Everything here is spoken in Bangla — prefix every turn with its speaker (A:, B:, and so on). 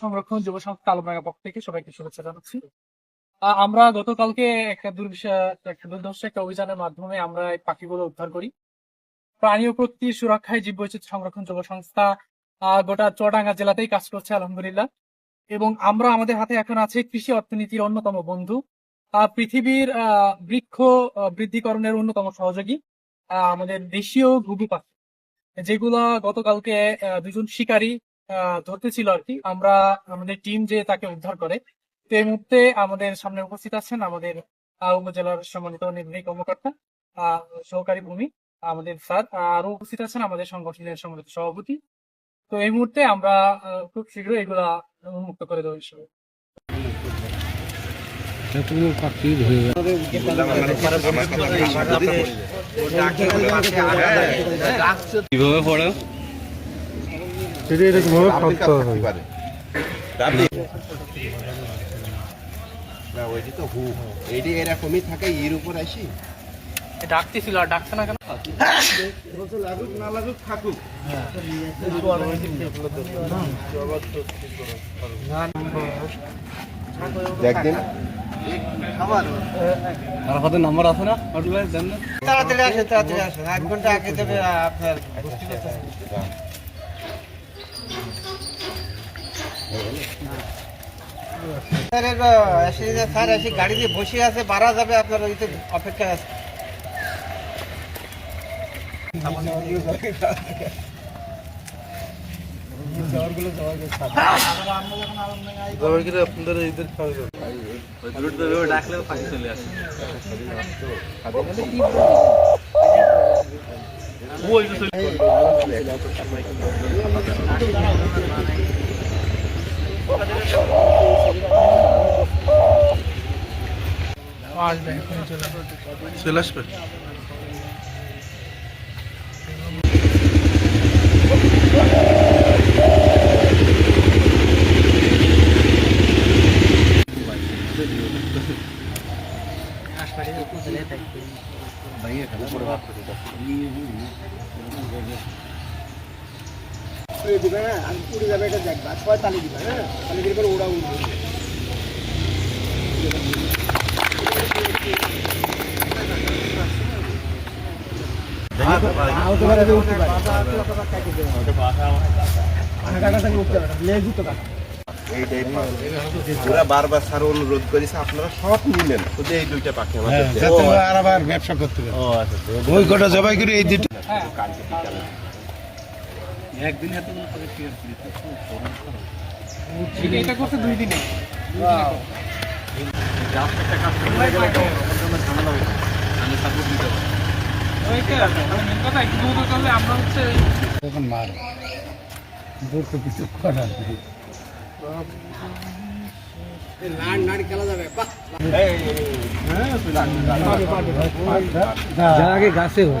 A: সংরক্ষণ, যুব সংস্থা আলমডাঙ্গা পক্ষ থেকে সবাইকে শুভেচ্ছা জানাচ্ছি। আমরা গতকালকে একটা একটা দুর্ধর্ষ একটা অভিযানের মাধ্যমে আমরা এই পাখিগুলো উদ্ধার করি। প্রাণী ও প্রকৃতির সুরক্ষায় জীববৈচিত্র্য সংরক্ষণ যুব সংস্থা গোটা চুয়াডাঙ্গা জেলাতেই কাজ করছে, আলহামদুলিল্লাহ। এবং আমরা আমাদের হাতে এখন আছে কৃষি অর্থনীতির অন্যতম বন্ধু। পৃথিবীর বৃক্ষ বৃদ্ধিকরণের অন্যতম সহযোগী আমাদের দেশীয় ঘুঘু পাখি। যেগুলো গতকালকে দুজন শিকারী আহ, ধরতেছিল আর কি। আমরা আমাদের টিম যে তাকে উদ্ধার করে তো এই মুহূর্তে আমাদের সামনে উপস্থিত আছেন আমাদের উপজেলার সম্মানিত নির্বাহী কর্মকর্তা সহকারী ভূমি আমাদের স্যার আরও উপস্থিত আছেন আমাদের সংগঠনের সম্মানিত সভাপতি। তো এই মুহূর্তে আমরা খুব শীঘ্রই এগুলা উন্মুক্ত করে দেবো হিসেবে
B: কীভাবে পড়ে?
C: সেটা এরকম ভাবে করতে হবে
D: না ওইটি তো হু। এইটি এরকমই থাকে এর উপর আসি।
A: ডাকতেছিল আর ডাকছে না কেন?
D: লাগুক না লাগুক থাকুক একদিন
B: আর হাতে নাম্বার আছে না? হোটেলে
E: তাড়াতাড়ি আসেন তাড়াতাড়ি আসেন এক ঘণ্টা আগে দেবে আপনার স্যার এসে গাড়ি দিয়ে বসে আছে বাড়া যাবে আপনার ওইতে অপেক্ষা আছে
B: ডাকলে
A: আসবে এখনই চলে আসবে।
C: চলে আসবে
E: উড়ে যাবে এটা দেখবা। ছয় তালি দিবে হ্যাঁ? তালি দিলে পরে ওরা
D: বারবার স্যার অনুরোধ করেছে আপনারা সব নিলেন। শুধু এই দুইটা পাখি আমাদের দেন।
C: আর আবার ব্যবসা করতে
D: আচ্ছা।
C: ওই কটা জবাই করে এই দুটো
A: হ্যাঁ
B: একদিন হাতে মনে করে কি আর কি
A: এটা- এটা করতে দুই দিনে।
B: একটা কাজ করে তো ঝামেলা আমি সাপোর্ট দিতে
C: মার দূর তো কিছু করার নেই
E: বাহ
C: যা আগে গাছে হোক।